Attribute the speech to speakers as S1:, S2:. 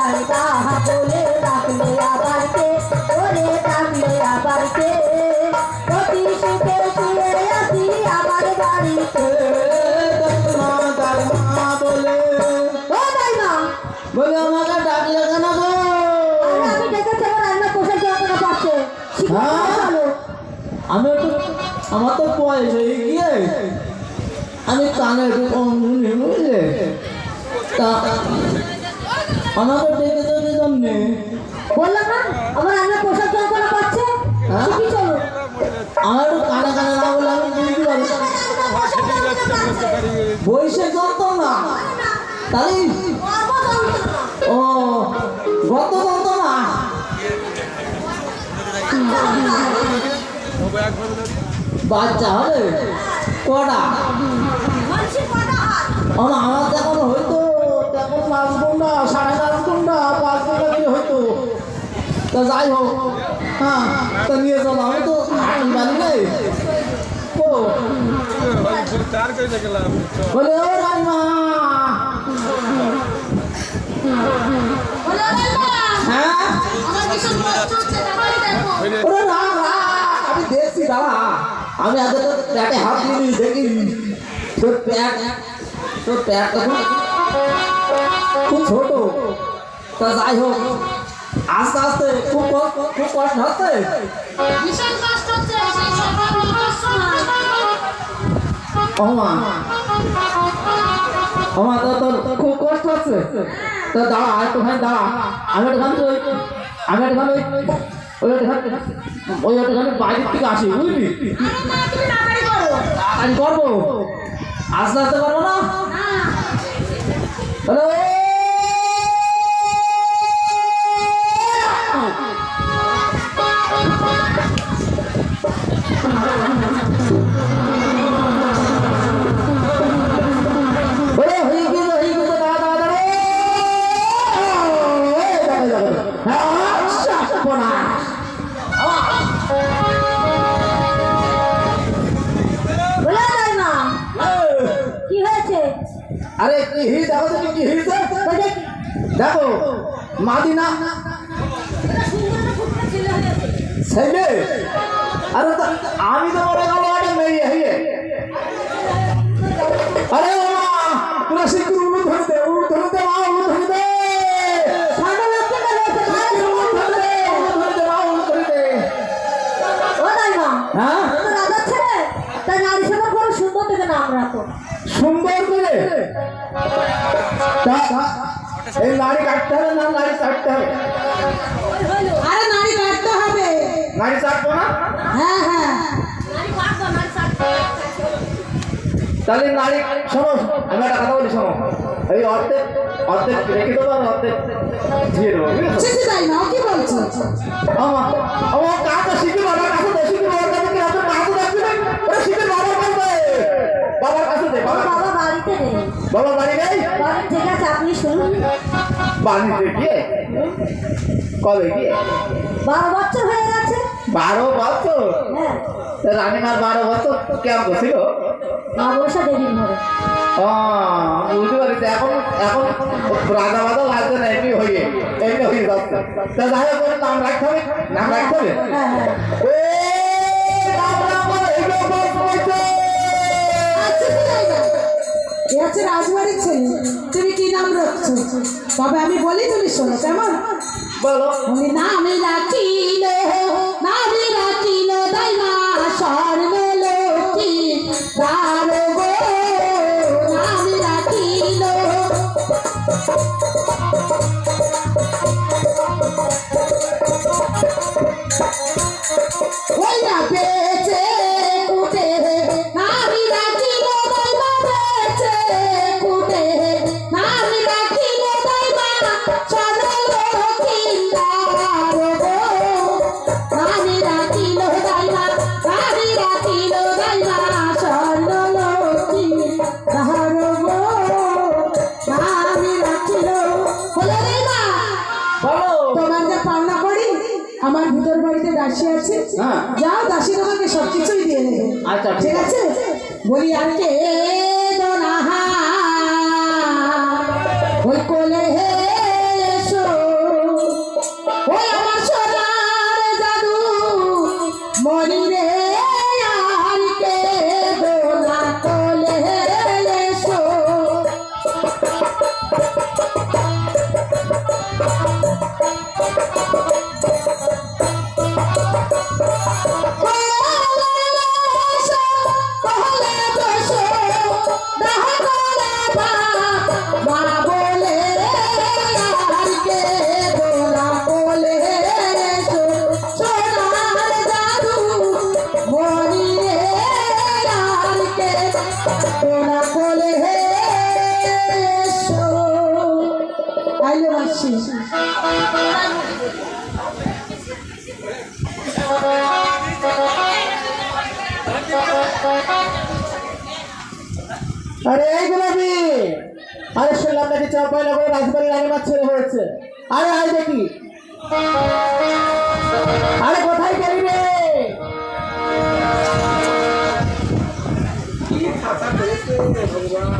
S1: যায় না বলে ডাকলে আবার কে? ওরে ডাকলে আবার কে? অতি সুখে শুয়ে আমার বাড়িতে।
S2: বলে আমাকে ডাকলে কেন গো?
S1: আমি দেখেছি আমার রান্না পাচ্ছে? ভালো।
S2: আমি একটু আমার তো বয়স হয়ে গিয়ে আমি কানে একটু কম শুনি বুঝলে? তা আমাকে ডেকে দেবে
S1: বললাম না আমার রান্না পোষার যন্ত্রণা পাচ্ছে
S2: হ্যাঁ?
S1: চলো?
S2: আমার কানে কানে না বলে আমি না। তাই ও গত যত বাচ্চা হবে? কটা? আমার আমার যখন হইতো তখন পাঁচ ঘণ্টা সাড়ে তা যাই হোক হ্যাঁ তা নিয়ে চলো। আমি তো বাড়ি নেই। ও। বলে ও রাইমা হ্যাঁ? ওরে না না আমি দেখছি দাঁড়া। আমি আগে তো প্যাটে হাত দিলি দেখি। তোর প্যাট তোর প্যাট তখন খুব ছোট। তা যাই হোক আস্তে আস্তে খুব খুব কষ্ট হচ্ছে?
S3: ভীষণ কষ্ট হচ্ছে সেই সকাল
S2: তো তোর খুব কষ্ট হচ্ছে। তো দাঁড়া একটুখানি দাঁড়া। আমি একটুখানি ওই আমি একটুখানি ওই ওই একটুখানি ওই একটুখানি বাইরের থেকে আসি বুঝলি?
S3: আরে
S2: আমি করব আস্তে আস্তে করব না।
S3: না
S2: হ্যালো আরে কি হি দেখো তো কি
S1: ওই দেখি
S2: মাদিনা। ছেলে আরে আমি তো মনে মেয়ে হিয়ে? আরে তোরা শিখু উলু ধরে দে উলু ধরে দে মা উলু ধরে দে
S1: ঠান্ডা লাগছে না রয়েছে
S2: উলু ধরে দে উলু ধরে দে মা উলু ধরে দে।
S1: ও তাই না
S2: হ্যাঁ
S1: করে সুন্দর
S2: এই নাড়ি কাটতে হবে না নাড়ি কাটতে হবে?
S3: আরে নারী কাটতে হবে।
S2: নাড়ি কাটবো না?
S3: হ্যাঁ হ্যাঁ।
S2: তাহলে নারী শোনো আমি একটা কথা বলি শোনো। এই অর্ধেক অর্ধেক রেখে দেবো আর অর্ধেক দিয়ে দেবো
S3: সেটা তাই না কি বলছো?
S2: আমার আমার কাকা শিখে বাবার কাছে শিখে বাবার কাছে কি আপনার কাছে না। শিখে বাবার কাছে দে। বাবার কাছে দে
S1: আমার
S2: বাবা
S1: বাবা বাড়িতে
S2: বাবার বাড়ি নেই?
S1: বাবা ঠিক আছে আপনি শুনুন।
S2: বাড়িতে গিয়ে? কবে গিয়ে?
S1: বারো বছর হয়ে গেছে।
S2: বারো বছর?
S1: হ্যাঁ।
S2: রানীমার বারো বছর কেমন করছিল
S1: মা বসা দেবীর ঘরে
S2: বুঝতে পারছি এখন এখন রাজা বাজা লাগছে না এমনি হয়ে এমনি হয়ে যাচ্ছে। তা যাই হোক নাম রাখতে হবে নাম রাখতে হবে?
S3: হচ্ছে রাজবাড়ির ছেলে। তুমি কি নাম রাখছো? তবে আমি বলি তুমি শোনো কেমন?
S2: বলো।
S3: আমি নাম রাখিল নামে রাখিল তাই না স্বর্ণ লক্ষ্মী দ্বার গো নামে রাখিল। আমার ভূতের বাড়িতে দাসী আছে
S2: যা
S3: যাও দাসী তোমাকে সব কিছুই দিয়ে দেবে।
S2: আচ্ছা, ঠিক
S3: আছে। বলি আর
S2: আরে এই গোলাপি! আরে শুনলাম নাকি চাপাই নগরে রাজবাড়ির আগে মাছ ছেড়ে হয়েছে আরে আয় দেখি। আরে কোথায় গেলি রে? 谢谢同